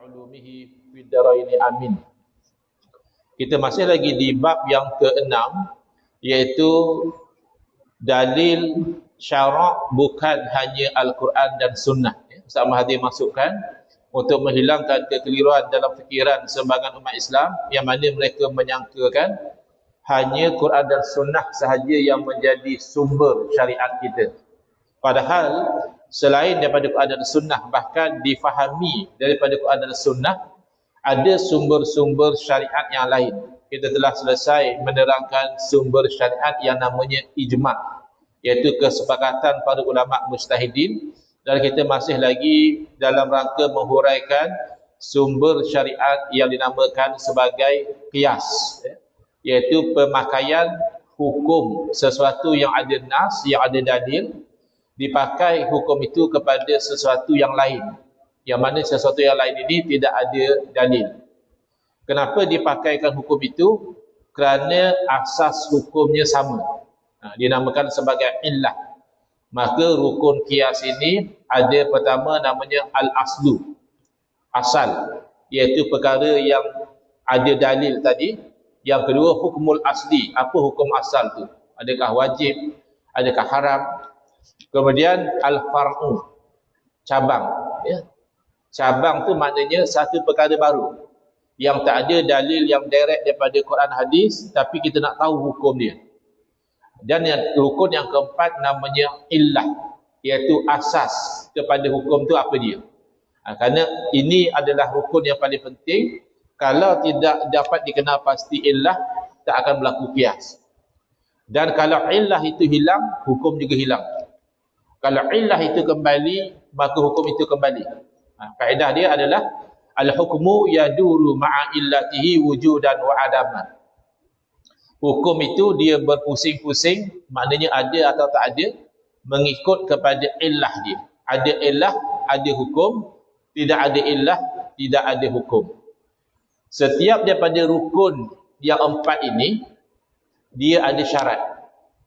ulumihi fid daraini amin. Kita masih lagi di bab yang keenam iaitu dalil syarak bukan hanya Al-Quran dan Sunnah. Ya, Ustaz Mahathir masukkan untuk menghilangkan kekeliruan dalam fikiran sebagian umat Islam yang mana mereka menyangkakan hanya Quran dan Sunnah sahaja yang menjadi sumber syariat kita. Padahal selain daripada Quran dan Sunnah bahkan difahami daripada Quran dan Sunnah ada sumber-sumber syariat yang lain. Kita telah selesai menerangkan sumber syariat yang namanya ijma' iaitu kesepakatan para ulama mustahidin dan kita masih lagi dalam rangka menghuraikan sumber syariat yang dinamakan sebagai qiyas iaitu pemakaian hukum sesuatu yang ada nas, yang ada dalil dipakai hukum itu kepada sesuatu yang lain. Yang mana sesuatu yang lain ini tidak ada dalil. Kenapa dipakaikan hukum itu? Kerana asas hukumnya sama. Ha, dinamakan sebagai illah. Maka rukun kias ini ada pertama namanya al-aslu. Asal. Iaitu perkara yang ada dalil tadi. Yang kedua hukumul asli. Apa hukum asal tu? Adakah wajib? Adakah haram Kemudian al-far'u cabang ya. Cabang tu maknanya satu perkara baru yang tak ada dalil yang direct daripada Quran hadis tapi kita nak tahu hukum dia. Dan yang rukun yang keempat namanya illah iaitu asas kepada hukum tu apa dia. Ha, kerana ini adalah rukun yang paling penting kalau tidak dapat dikenal pasti illah tak akan berlaku kias. Dan kalau illah itu hilang, hukum juga hilang. Kalau illah itu kembali, maka hukum itu kembali. Ha, kaedah dia adalah al-hukmu yaduru ma'a illatihi wujudan wa adaman. Hukum itu dia berpusing-pusing, maknanya ada atau tak ada, mengikut kepada illah dia. Ada illah, ada hukum. Tidak ada illah, tidak ada hukum. Setiap daripada rukun yang empat ini, dia ada syarat.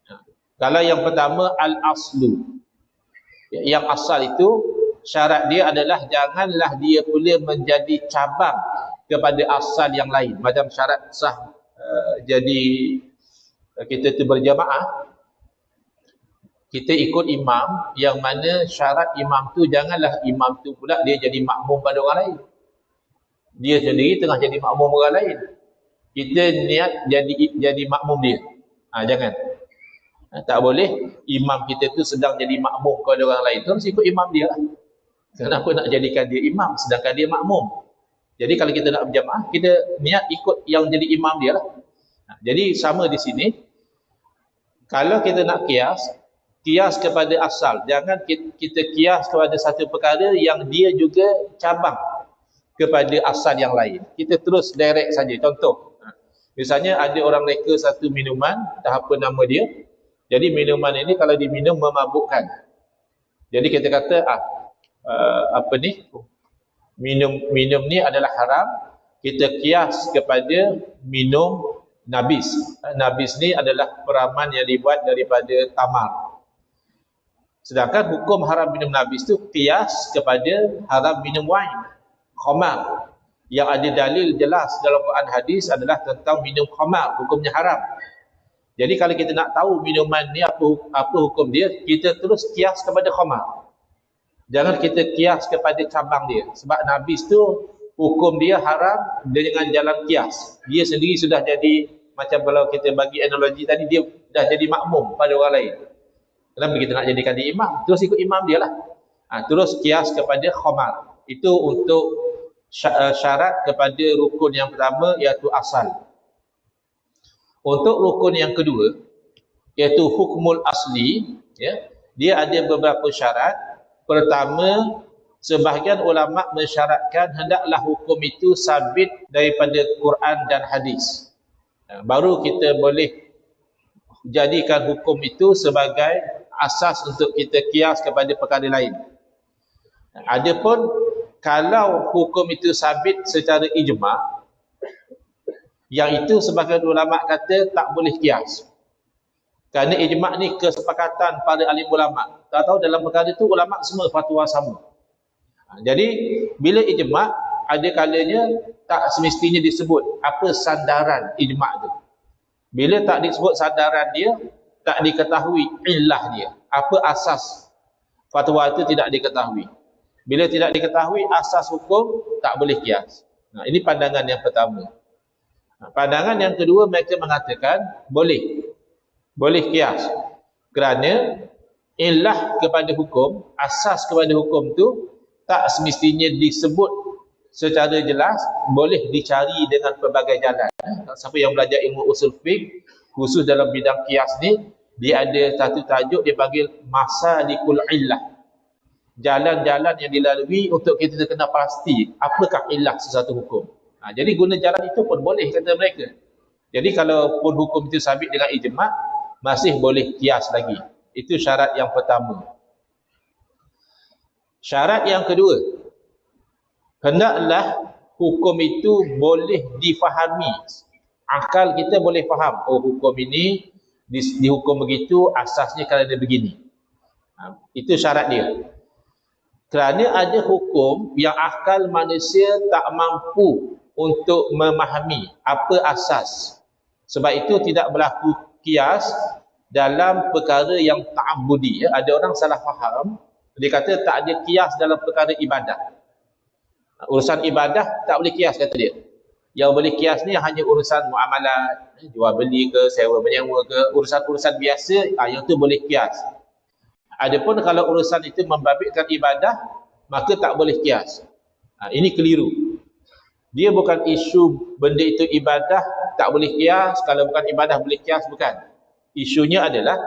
Ha, kalau yang pertama, al-aslu yang asal itu syarat dia adalah janganlah dia pula menjadi cabang kepada asal yang lain. Macam syarat sah uh, jadi uh, kita tu berjamaah kita ikut imam yang mana syarat imam tu janganlah imam tu pula dia jadi makmum pada orang lain. Dia sendiri tengah jadi makmum orang lain. Kita niat jadi jadi makmum dia. Ha, jangan tak boleh imam kita tu sedang jadi makmum kepada orang lain. Terus ikut imam dia lah. Kenapa nak jadikan dia imam sedangkan dia makmum? Jadi kalau kita nak berjamaah, kita niat ikut yang jadi imam dia lah. Ha, jadi sama di sini. Kalau kita nak kias, kias kepada asal. Jangan kita kias kepada satu perkara yang dia juga cabang kepada asal yang lain. Kita terus direct saja. Contoh, ha, misalnya ada orang reka satu minuman, tak apa nama dia, jadi minuman ini kalau diminum memabukkan. Jadi kita kata ah uh, apa ni? Minum minum ni adalah haram. Kita kias kepada minum nabis. Nabis ni adalah peraman yang dibuat daripada tamar. Sedangkan hukum haram minum nabis tu kias kepada haram minum wine. Khamar. Yang ada dalil jelas dalam Quran hadis adalah tentang minum khamar, hukumnya haram. Jadi kalau kita nak tahu minuman ni apa apa hukum dia, kita terus kias kepada khamar. Jangan kita kias kepada cabang dia. Sebab nabis tu hukum dia haram dengan jalan kias. Dia sendiri sudah jadi macam kalau kita bagi analogi tadi dia dah jadi makmum pada orang lain. Kenapa kita nak jadikan dia imam? Terus ikut imam dia lah. Ha, terus kias kepada khamar. Itu untuk syarat kepada rukun yang pertama iaitu asal. Untuk rukun yang kedua iaitu hukmul asli ya dia ada beberapa syarat. Pertama sebahagian ulama mensyaratkan hendaklah hukum itu sabit daripada Quran dan hadis. Ya, baru kita boleh jadikan hukum itu sebagai asas untuk kita kias kepada perkara lain. Adapun kalau hukum itu sabit secara ijma' Yang itu sebagai ulama kata tak boleh kias. Kerana ijma' ni kesepakatan pada alim ulama. Tak tahu dalam perkara itu ulama semua fatwa sama. Ha, jadi bila ijma' ada kalanya tak semestinya disebut apa sandaran ijma' tu. Bila tak disebut sandaran dia, tak diketahui illah dia. Apa asas fatwa itu tidak diketahui. Bila tidak diketahui asas hukum, tak boleh kias. Nah, ini pandangan yang pertama. Pandangan yang kedua, mereka mengatakan boleh. Boleh kias. Kerana illah kepada hukum, asas kepada hukum tu tak semestinya disebut secara jelas boleh dicari dengan pelbagai jalan. Siapa yang belajar ilmu usul fiqh khusus dalam bidang kias ni dia ada satu tajuk dia panggil masalikul illah. Jalan-jalan yang dilalui untuk kita kena pasti apakah illah sesuatu hukum. Ha, jadi guna jalan itu pun boleh kata mereka. Jadi kalau pun hukum itu sabit dengan ijma' masih boleh kias lagi. Itu syarat yang pertama. Syarat yang kedua, hendaklah hukum itu boleh difahami. Akal kita boleh faham, oh hukum ini di, dihukum begitu asasnya kerana begini. Ha, itu syarat dia. Kerana ada hukum yang akal manusia tak mampu untuk memahami apa asas. Sebab itu tidak berlaku kias dalam perkara yang ta'abudi. Ya. Ada orang salah faham, dia kata tak ada kias dalam perkara ibadah. Urusan ibadah tak boleh kias kata dia. Yang boleh kias ni hanya urusan muamalat, eh, jual beli ke, sewa menyewa ke, urusan-urusan biasa, ah, yang tu boleh kias. Adapun kalau urusan itu membabitkan ibadah, maka tak boleh kias. Ha, ini keliru. Dia bukan isu benda itu ibadah, tak boleh kias. Kalau bukan ibadah, boleh kias, bukan. Isunya adalah,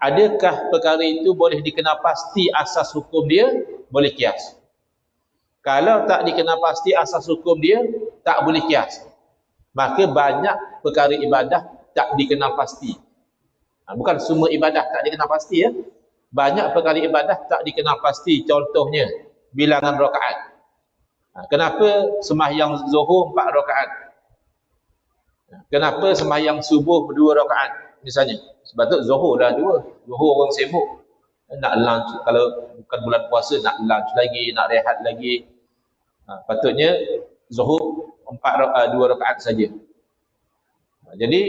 adakah perkara itu boleh dikenal pasti asas hukum dia, boleh kias. Kalau tak dikenal pasti asas hukum dia, tak boleh kias. Maka banyak perkara ibadah tak dikenal pasti. Ha, bukan semua ibadah tak dikenal pasti ya. Banyak perkara ibadah tak dikenal pasti. Contohnya, bilangan rakaat. Ha, kenapa sembahyang zuhur empat rakaat? Ha, kenapa sembahyang subuh dua rakaat? Misalnya, sebab tu zuhur dah dua. Zuhur orang sibuk. Nak lunch, kalau bukan bulan puasa, nak lunch lagi, nak rehat lagi. Ha, patutnya zuhur empat uh, dua rakaat saja. Ha, jadi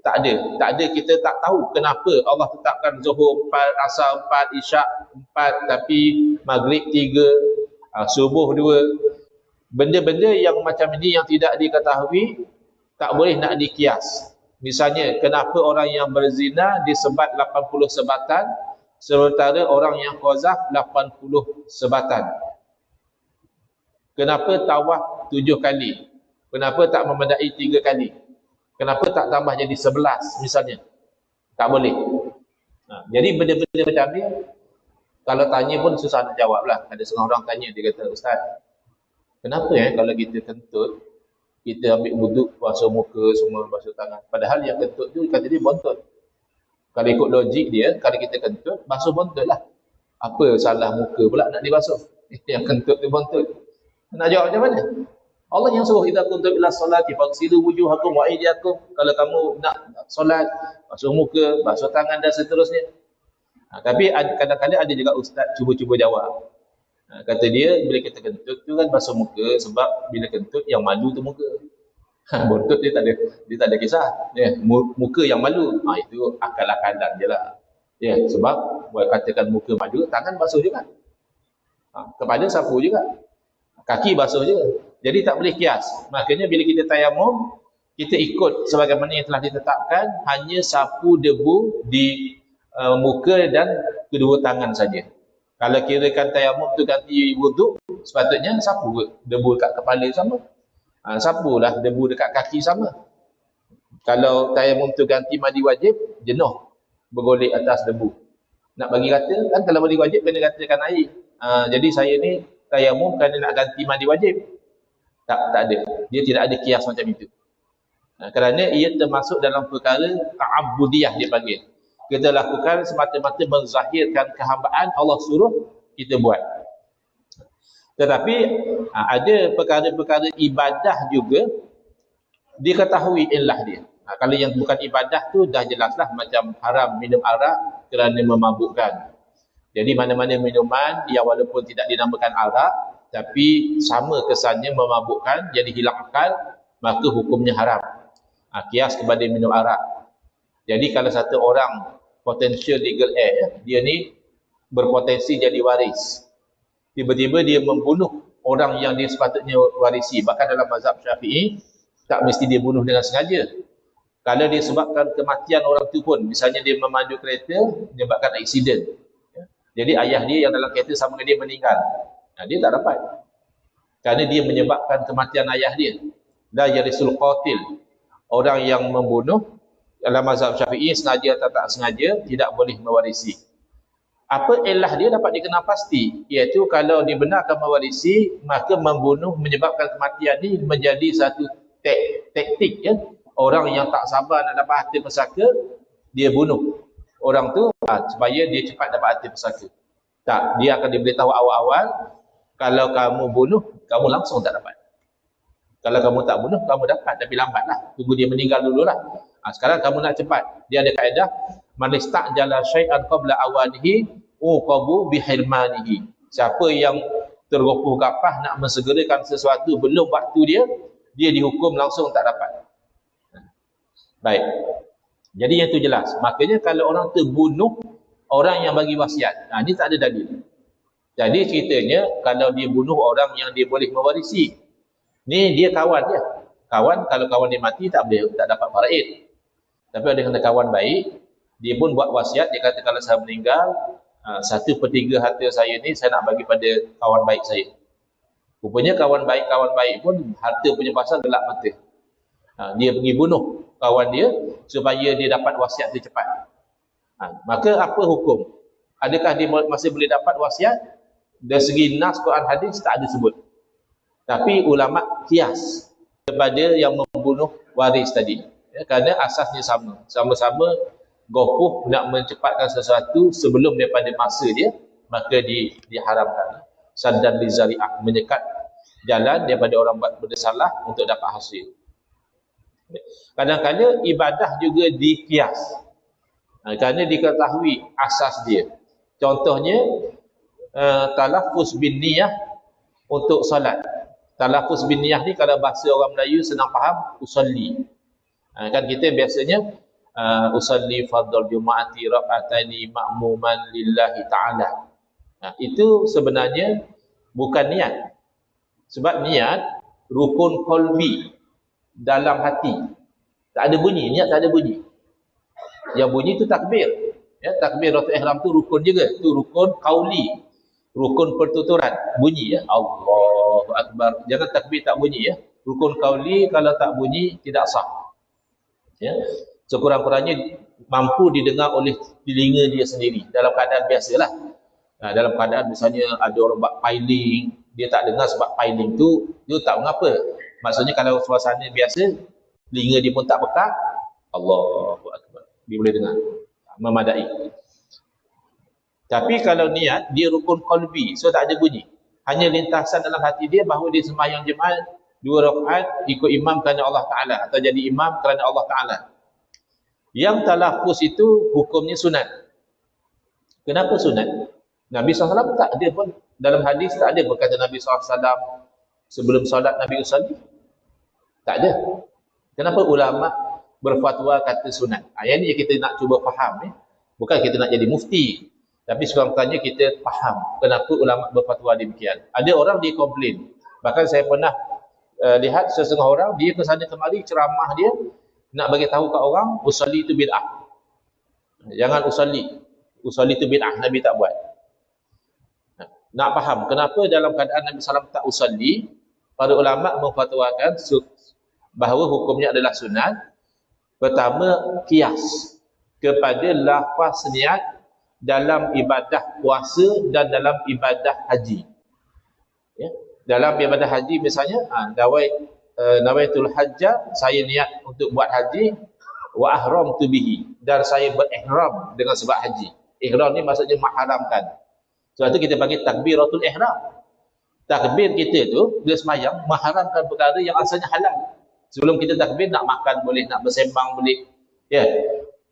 tak ada, tak ada kita tak tahu kenapa Allah tetapkan zuhur empat, asar empat, isyak empat, tapi maghrib tiga, uh, subuh dua. Benda-benda yang macam ini yang tidak diketahui tak boleh nak dikias. Misalnya, kenapa orang yang berzina disebat 80 sebatan sementara orang yang kozaf 80 sebatan. Kenapa tawaf tujuh kali? Kenapa tak memandai tiga kali? Kenapa tak tambah jadi sebelas misalnya? Tak boleh. Ha, jadi benda-benda macam ni, kalau tanya pun susah nak jawab lah. Ada setengah orang tanya, dia kata, Ustaz, kenapa ya kalau kita kentut, kita ambil wuduk, basuh muka, semua basuh tangan. Padahal yang kentut tu, kata dia bontot. Kalau ikut logik dia, kalau kita kentut, basuh bontot lah. Apa salah muka pula nak dibasuh? yang kentut tu bontot. Nak jawab macam mana? Allah yang suruh kita kuntum ila salati faqsilu wujuhakum wa aydiyakum kalau kamu nak solat basuh muka basuh tangan dan seterusnya ha, tapi kadang-kadang ada juga ustaz cuba-cuba jawab kata dia bila kita kentut tu kan basuh muka sebab bila kentut yang malu tu muka ha, buntut dia tak ada dia tak ada kisah ya, muka yang malu ha, itu akal-akalan je lah ya, sebab buat katakan muka malu tangan basuh juga ha, kepada sapu juga kaki basuh je. Jadi tak boleh kias. Makanya bila kita tayamum, kita ikut sebagaimana yang telah ditetapkan, hanya sapu debu di uh, muka dan kedua tangan saja. Kalau kirakan tayamum tu ganti wuduk, sepatutnya sapu debu dekat kepala sama. Ha, sapulah debu dekat kaki sama. Kalau tayamum tu ganti mandi wajib, jenuh bergolek atas debu. Nak bagi kata, kan kalau mandi wajib kena katakan air. Ha, jadi saya ni tayamum kerana nak ganti mandi wajib. Tak, tak ada. Dia tidak ada kias macam itu. Nah, kerana ia termasuk dalam perkara ta'abudiyah dia panggil. Kita lakukan semata-mata menzahirkan kehambaan Allah suruh kita buat. Tetapi ada perkara-perkara ibadah juga diketahui illah dia. Nah, kalau yang bukan ibadah tu dah jelaslah macam haram minum arak kerana memabukkan. Jadi mana-mana minuman yang walaupun tidak dinamakan arak tapi sama kesannya memabukkan jadi hilang akal maka hukumnya haram ha, kias kepada minum arak jadi kalau satu orang potential legal heir dia ni berpotensi jadi waris. Tiba-tiba dia membunuh orang yang dia sepatutnya warisi. Bahkan dalam mazhab syafi'i tak mesti dia bunuh dengan sengaja. Kalau dia sebabkan kematian orang tu pun misalnya dia memandu kereta menyebabkan aksiden jadi ayah dia yang dalam kereta sama dengan dia meninggal. Nah, dia tak dapat. Kerana dia menyebabkan kematian ayah dia. La yarisul qatil. Orang yang membunuh dalam mazhab syafi'i sengaja atau tak sengaja tidak boleh mewarisi. Apa elah dia dapat dikenal pasti? Iaitu kalau dibenarkan mewarisi maka membunuh menyebabkan kematian ni menjadi satu tek, taktik ya. Orang yang tak sabar nak dapat hati pesaka dia bunuh. Orang tu ha, supaya dia cepat dapat hati pesaka. Tak dia akan diberitahu awal-awal kalau kamu bunuh kamu langsung tak dapat. Kalau kamu tak bunuh kamu dapat tapi lambatlah. Tunggu dia meninggal dululah ha, sekarang kamu nak cepat. Dia ada kaedah man istajala syai'an qabla awanihi uqabu bihirmanihi. Siapa yang tergopoh gapah nak mensegerakan sesuatu belum waktu dia dia dihukum langsung tak dapat. Baik. Jadi yang tu jelas. Makanya kalau orang terbunuh orang yang bagi wasiat ha, ni tak ada dalil. Jadi ceritanya kalau dia bunuh orang yang dia boleh mewarisi ni dia kawan dia. Kawan kalau kawan dia mati tak boleh tak dapat faraid tapi ada kena kawan baik dia pun buat wasiat dia kata kalau saya meninggal uh, satu per tiga harta saya ni saya nak bagi pada kawan baik saya. Rupanya kawan baik kawan baik pun harta punya pasal gelap mata. Uh, dia pergi bunuh kawan dia supaya dia dapat wasiat dia cepat. Uh, maka apa hukum? Adakah dia masih boleh dapat wasiat? Dari segi nas Quran hadis tak ada sebut. Tapi ulama kias kepada yang membunuh waris tadi ya, kerana asasnya sama. Sama-sama gopoh nak mencepatkan sesuatu sebelum daripada masa dia maka di, diharamkan. Saddan li zari'ah menyekat jalan daripada orang buat benda salah untuk dapat hasil. Kadang-kadang ibadah juga dikias. Ha, kerana diketahui asas dia. Contohnya uh, talafuz bin niyah untuk salat talafuz bin niyah ni kalau bahasa orang Melayu senang faham usalli ha, kan kita biasanya uh, usalli fardhu juma'ati rak'ataini ma'muman lillahi ta'ala. Nah, itu sebenarnya bukan niat. Sebab niat rukun qalbi dalam hati. Tak ada bunyi, niat tak ada bunyi. Yang bunyi itu takbir. Ya, takbiratul ihram tu rukun juga. Tu rukun qauli. Rukun pertuturan. Bunyi ya. Allahu akbar. Jangan takbir tak bunyi ya. Rukun qauli kalau tak bunyi tidak sah. Ya. Sekurang-kurangnya mampu didengar oleh telinga dia sendiri. Dalam keadaan biasalah. Nah, dalam keadaan misalnya ada orang buat piling dia tak dengar sebab piling tu dia tak mengapa. Maksudnya kalau suasana biasa telinga dia pun tak pekat Allahu Akbar. Dia boleh dengar. Memadai. Tapi kalau niat dia rukun qalbi. So tak ada bunyi. Hanya lintasan dalam hati dia bahawa dia sembahyang jemaah dua rakaat ikut imam kerana Allah Taala atau jadi imam kerana Allah Taala yang talafus itu hukumnya sunat. Kenapa sunat? Nabi SAW tak ada pun dalam hadis tak ada berkata Nabi SAW sebelum solat Nabi usalli. Tak ada. Kenapa ulama berfatwa kata sunat? Ayat ni kita nak cuba faham ni. Bukan kita nak jadi mufti. Tapi sekurang-kurangnya kita faham kenapa ulama berfatwa demikian. Ada orang dia komplain. Bahkan saya pernah uh, lihat sesetengah orang dia ke sana kemari ceramah dia nak bagi tahu kat orang usalli itu bid'ah. Jangan usalli. Usalli itu bid'ah Nabi tak buat. Nak faham kenapa dalam keadaan Nabi SAW tak usalli, para ulama memfatwakan bahawa hukumnya adalah sunat. Pertama, kias kepada lafaz niat dalam ibadah puasa dan dalam ibadah haji. Dalam ibadah haji misalnya, ha, dawai uh, nawaitul hajja saya niat untuk buat haji wa ahram tu bihi. Dan saya berihram dengan sebab haji. Ihram ni maksudnya mahramkan sebab tu kita panggil takbiratul ihram. Takbir kita tu bila semayang mahramkan perkara yang asalnya halal. Sebelum kita takbir nak makan boleh nak bersembang boleh ya. Yeah.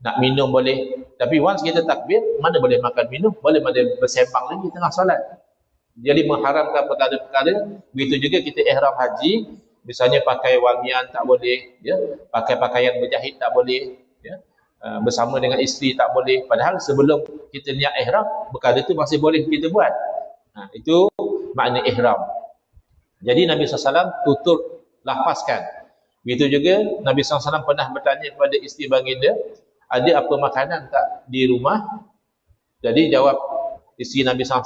nak minum boleh. Tapi once kita takbir mana boleh makan minum? Boleh mana bersembang lagi tengah solat Jadi mengharamkan perkara-perkara, begitu juga kita ihram haji, misalnya pakai wangian tak boleh, ya, pakai pakaian berjahit tak boleh, ya, uh, bersama dengan isteri tak boleh. Padahal sebelum kita niat ihram, perkara itu masih boleh kita buat. Ha, itu makna ihram. Jadi Nabi SAW tutur lapaskan. Begitu juga Nabi SAW pernah bertanya kepada isteri baginda, ada apa makanan tak di rumah? Jadi jawab isteri Nabi SAW,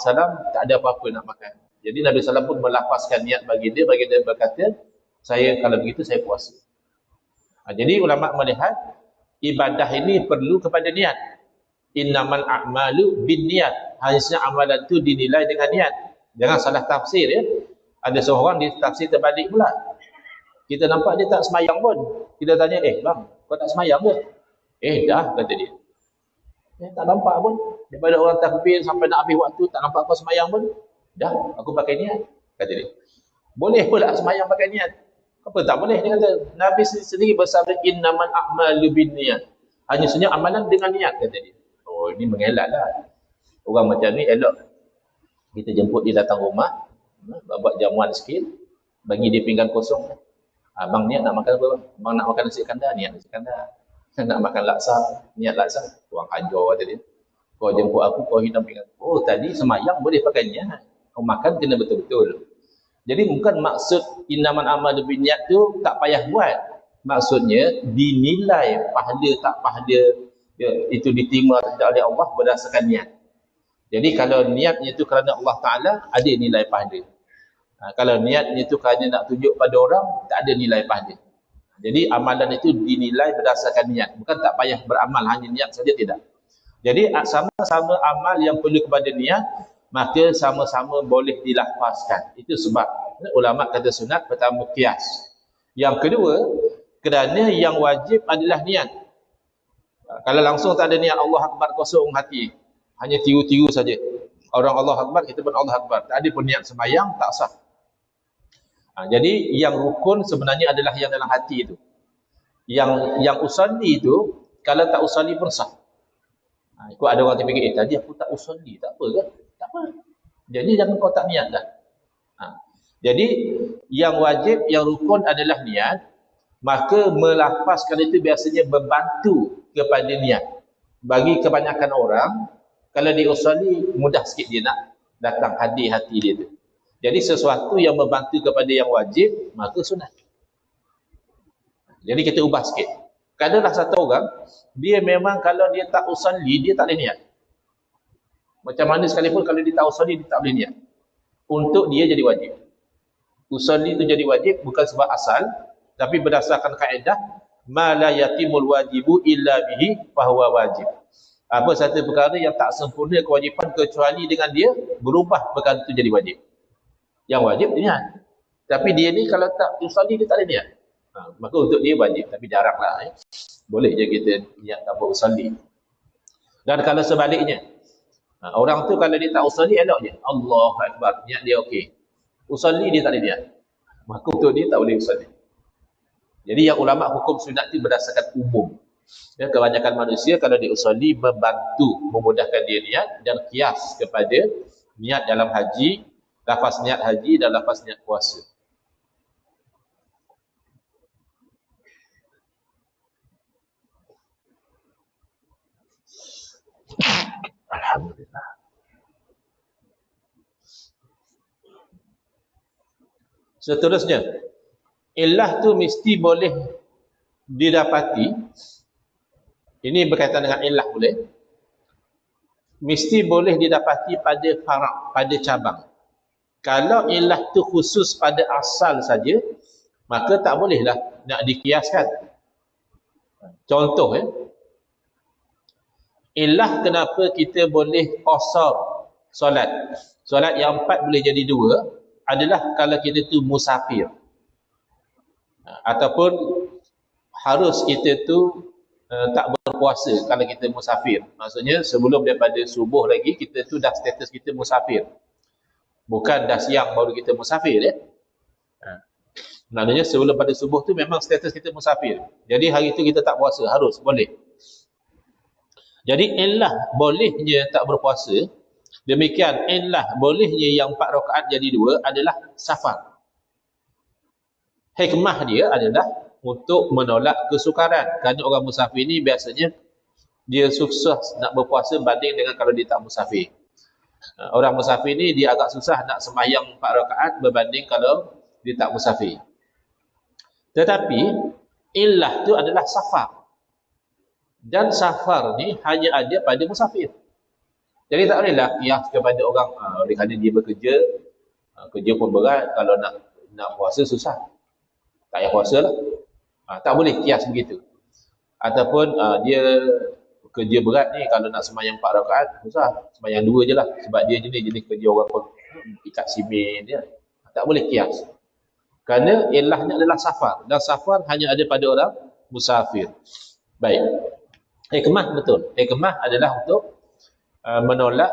tak ada apa-apa nak makan. Jadi Nabi SAW pun melapaskan niat bagi dia, bagi dia berkata, saya kalau begitu saya puasa. Ha, jadi ulama melihat ibadah ini perlu kepada niat. Innamal a'malu bin niat. Hanya amalan itu dinilai dengan niat. Jangan salah tafsir ya. Ada seorang dia tafsir terbalik pula. Kita nampak dia tak semayang pun. Kita tanya, eh bang, kau tak semayang ke? Eh dah, kata dia. Eh, tak nampak pun. Daripada orang takbir sampai nak habis waktu, tak nampak kau semayang pun. Dah, aku pakai niat. Kata dia. Boleh pula semayang pakai niat. Apa tak boleh? Dia kata, Nabi sendiri bersabda, innaman a'malu bin niat. Hanya senyap amalan dengan niat, kata dia. Oh, ini mengelak lah. Orang macam ni elok. Kita jemput dia datang rumah, buat jamuan sikit, bagi dia pinggan kosong. Abang niat nak makan apa? Abang nak makan nasi kandar, niat nasi kandar nak makan laksa, niat laksa, tuang hajar kata dia. Kau jemput aku, kau hitam pinggan. Oh, tadi semayang boleh pakai niat. Kau makan kena betul-betul. Jadi bukan maksud inaman amal lebih niat tu tak payah buat. Maksudnya dinilai pahala tak pahala ya, itu diterima oleh Allah berdasarkan niat. Jadi kalau niatnya itu kerana Allah Ta'ala, ada nilai pahala. Ha, kalau niatnya itu kerana nak tunjuk pada orang, tak ada nilai pahala. Jadi amalan itu dinilai berdasarkan niat. Bukan tak payah beramal, hanya niat saja tidak. Jadi sama-sama amal yang perlu kepada niat, maka sama-sama boleh dilafazkan. Itu sebab ulama kata sunat pertama kias. Yang kedua, kerana yang wajib adalah niat. Kalau langsung tak ada niat Allah Akbar kosong hati. Hanya tiru-tiru saja. Orang Allah Akbar, kita pun Allah Akbar. Tak ada pun niat semayang, tak sah. Ha, jadi yang rukun sebenarnya adalah yang dalam hati itu. Yang yang usalli itu kalau tak usalli pun sah. Ha, ikut ada orang terfikir, eh tadi aku tak usalli, tak apa ke? Tak apa. Jadi jangan kau tak niat dah. Ha, jadi yang wajib, yang rukun adalah niat. Maka melafazkan itu biasanya membantu kepada niat. Bagi kebanyakan orang, kalau dia usalli, mudah sikit dia nak datang hadir hati dia tu. Jadi sesuatu yang membantu kepada yang wajib, maka sunat. Jadi kita ubah sikit. Kadalah satu orang, dia memang kalau dia tak usalli, dia tak boleh niat. Macam mana sekalipun kalau dia tak usalli, dia tak boleh niat. Untuk dia jadi wajib. Usalli itu jadi wajib bukan sebab asal, tapi berdasarkan kaedah, ma la yatimul wajibu illa bihi fahuwa wajib. Apa satu perkara yang tak sempurna kewajipan kecuali dengan dia, berubah perkara itu jadi wajib yang wajib niat. Tapi dia ni kalau tak usalli dia tak ada niat. Ha, maka untuk dia wajib tapi jaranglah eh. Boleh je kita niat tanpa usalli. Dan kalau sebaliknya ha, orang tu kalau dia tak usalli elok je. Allahu akbar niat dia okey. Usalli dia tak ada niat. Maka untuk dia tak boleh usalli. Jadi yang ulama hukum sunat itu berdasarkan umum. Ya, kebanyakan manusia kalau dia usalli membantu memudahkan dia niat dan kias kepada niat dalam haji lafaz niat haji dan lafaz niat puasa. Alhamdulillah. Seterusnya, ilah tu mesti boleh didapati. Ini berkaitan dengan ilah boleh. Mesti boleh didapati pada farak, pada cabang. Kalau ilah tu khusus pada asal saja, maka tak bolehlah nak dikiaskan. Contoh ya. Ilah kenapa kita boleh kosor solat. Solat yang empat boleh jadi dua adalah kalau kita tu musafir. Ataupun harus kita tu uh, tak berpuasa kalau kita musafir. Maksudnya sebelum daripada subuh lagi kita tu dah status kita musafir. Bukan dah siang baru kita musafir ya. Ha. Maknanya sebelum pada subuh tu memang status kita musafir. Jadi hari tu kita tak puasa, harus, boleh. Jadi elah bolehnya tak berpuasa Demikian illah bolehnya yang empat rakaat jadi dua adalah safar. Hikmah dia adalah untuk menolak kesukaran. Kerana orang musafir ni biasanya dia susah nak berpuasa banding dengan kalau dia tak musafir. Ha, orang musafir ni dia agak susah nak sembahyang empat rakaat berbanding kalau dia tak musafir. Tetapi illah tu adalah safar. Dan safar ni hanya ada pada musafir. Jadi tak bolehlah kias kepada orang uh, oleh kerana dia bekerja, uh, kerja pun berat, kalau nak nak puasa susah. Tak payah puasa lah. Tak boleh kias begitu. Ataupun dia kerja berat ni kalau nak semayang 4 rakaat susah. Semayang 2 je lah. Sebab dia jenis-jenis kerja orang pun ikat simen dia. Tak boleh kias. Kerana ilahnya adalah safar. Dan safar hanya ada pada orang musafir. Baik. Hikmah betul. Hikmah adalah untuk Uh, menolak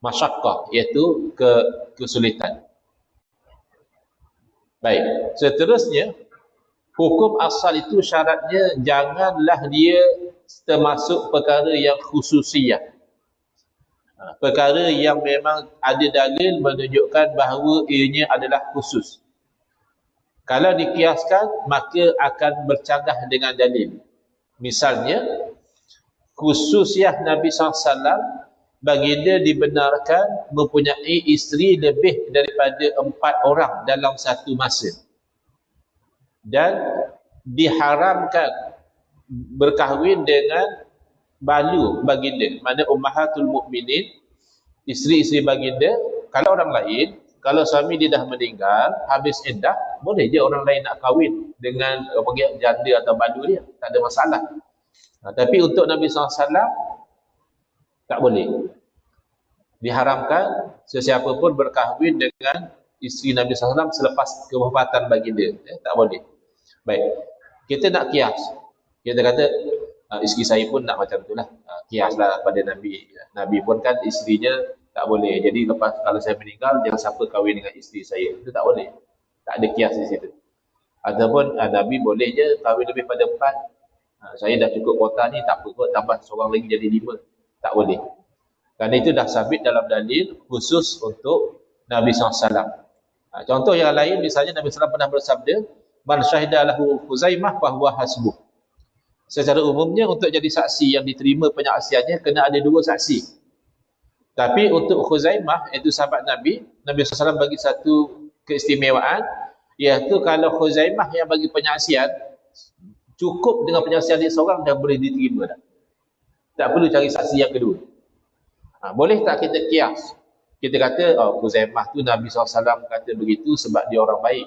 masyakkah iaitu ke kesulitan. Baik, seterusnya hukum asal itu syaratnya janganlah dia termasuk perkara yang khususiyah. Ha, perkara yang memang ada dalil menunjukkan bahawa ianya adalah khusus. Kalau dikiaskan maka akan bercanggah dengan dalil. Misalnya khususiah Nabi SAW baginda dibenarkan mempunyai isteri lebih daripada empat orang dalam satu masa dan diharamkan berkahwin dengan balu baginda mana ummahatul mukminin isteri-isteri baginda kalau orang lain kalau suami dia dah meninggal habis iddah boleh je orang lain nak kahwin dengan apa janda atau balu dia tak ada masalah Ha, tapi untuk Nabi SAW tak boleh. Diharamkan sesiapa pun berkahwin dengan isteri Nabi SAW selepas kewafatan baginda. Eh, tak boleh. Baik. Kita nak kias. Kita kata uh, isteri saya pun nak macam itulah. Uh, kiaslah pada Nabi. Nabi pun kan isterinya tak boleh. Jadi lepas kalau saya meninggal jangan siapa kahwin dengan isteri saya. Itu tak boleh. Tak ada kias di situ. Ataupun uh, Nabi boleh je kahwin lebih pada empat Ha, saya dah cukup kuota ni tak apa kot tambah seorang lagi jadi lima tak boleh kerana itu dah sabit dalam dalil khusus untuk Nabi SAW contoh yang lain misalnya Nabi SAW pernah bersabda man syahidalahu huzaimah fahuwa hasbuh secara umumnya untuk jadi saksi yang diterima penyaksiannya kena ada dua saksi tapi untuk Khuzaimah itu sahabat Nabi Nabi SAW bagi satu keistimewaan iaitu kalau Khuzaimah yang bagi penyaksian cukup dengan penyaksian dia seorang dah boleh diterima dah. Tak perlu cari saksi yang kedua. Ha, boleh tak kita kias? Kita kata, oh, Huzaimah tu Nabi SAW kata begitu sebab dia orang baik.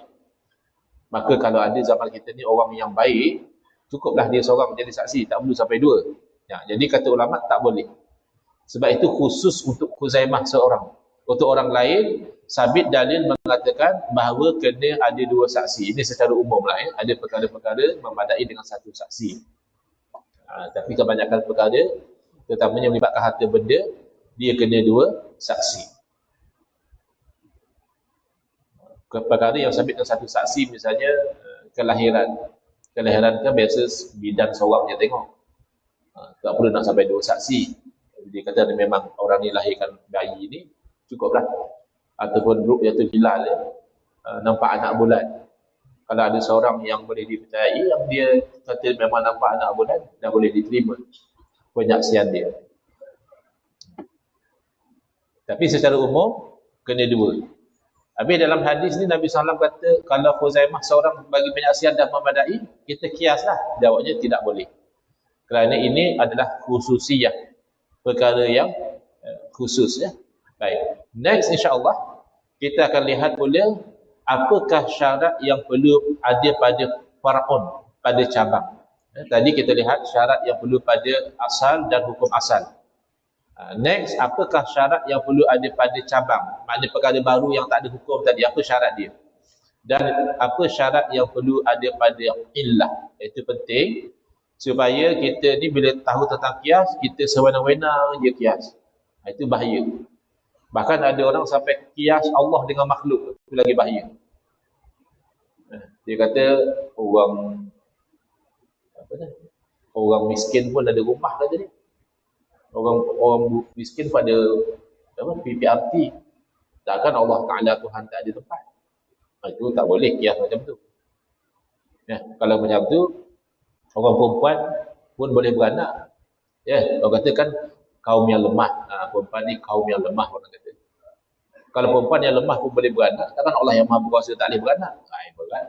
Maka kalau ada zaman kita ni orang yang baik, cukuplah dia seorang menjadi saksi. Tak perlu sampai dua. Ya, jadi kata ulama tak boleh. Sebab itu khusus untuk Huzaimah seorang. Untuk orang lain, sabit dalil mengatakan bahawa kena ada dua saksi. Ini secara umum lah ya. Ada perkara-perkara memadai dengan satu saksi. Ha, tapi kebanyakan perkara, terutamanya melibatkan harta benda, dia kena dua saksi. Perkara yang sabit dengan satu saksi misalnya eh, kelahiran. Kelahiran kan biasa bidan seorang je tengok. Ha, tak perlu nak sampai dua saksi. Dia kata memang orang ni lahirkan bayi ni, cukuplah ataupun ru'yatul hilal ya, uh, nampak anak bulan kalau ada seorang yang boleh dipercayai yang dia kata memang nampak anak bulan dah boleh diterima penyaksian dia tapi secara umum kena dua Habis dalam hadis ni Nabi SAW kata kalau Khuzaimah seorang bagi penyaksian dah memadai kita kiaslah. Jawabnya tidak boleh. Kerana ini adalah khususiyah. Perkara yang uh, khusus ya. Baik. Next insyaAllah kita akan lihat pula apakah syarat yang perlu ada pada faraun pada cabang. Eh, tadi kita lihat syarat yang perlu pada asal dan hukum asal. Uh, next, apakah syarat yang perlu ada pada cabang? Maknanya perkara baru yang tak ada hukum tadi, apa syarat dia? Dan apa syarat yang perlu ada pada illah? Itu penting supaya kita ni bila tahu tentang kias, kita sewenang-wenang je kias. Itu bahaya. Bahkan ada orang sampai kias Allah dengan makhluk. Itu lagi bahaya. Eh, dia kata orang apa ni? Orang miskin pun ada rumah kata dia. Orang orang miskin pada apa PPRT takkan Allah Taala Tuhan tak ada tempat. Itu tak boleh kias macam tu. Ya kalau macam tu orang perempuan pun boleh beranak. Ya orang kata kan kaum yang lemah. Ha, perempuan ni kaum yang lemah orang kata. Kalau perempuan yang lemah pun boleh beranak. Takkan Allah yang maha berkuasa tak boleh beranak. Ha, berat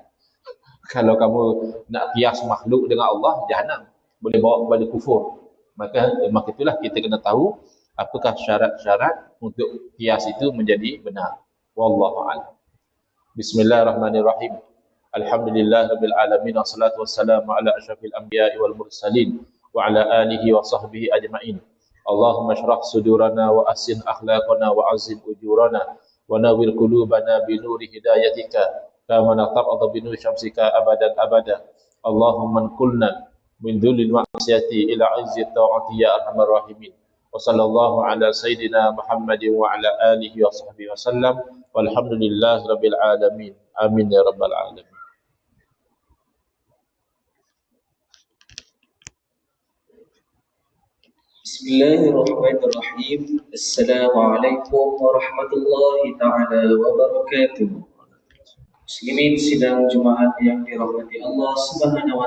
kalau kamu nak kias makhluk dengan Allah jahanam boleh bawa kepada kufur maka maka itulah kita kena tahu apakah syarat-syarat untuk kias itu menjadi benar. Wallahu a'lam. Bismillahirrahmanirrahim. Alhamdulillahirabbil alamin. Wassalatu wassalamu ala asyrafil anbiya'i wal mursalin wa ala alihi wa sahbihi ajma'in. Allahumma syrah sudurana wa asin akhlaqana wa azim ujurana wa nawwir qulubana bi nuri hidayatika kama naqtabada bi nuri syamsika abadan abada. Allahumma kulna min dhulil ma'siyati ila izzi ta'ati ya arhamar rahimin wa sallallahu ala sayidina Muhammadin wa ala alihi wa sahbihi wa sallam walhamdulillahi rabbil alamin amin ya rabbal alamin Bismillahirrahmanirrahim Assalamualaikum warahmatullahi ta'ala wabarakatuh Muslimin sidang Jumaat yang dirahmati Allah subhanahu wa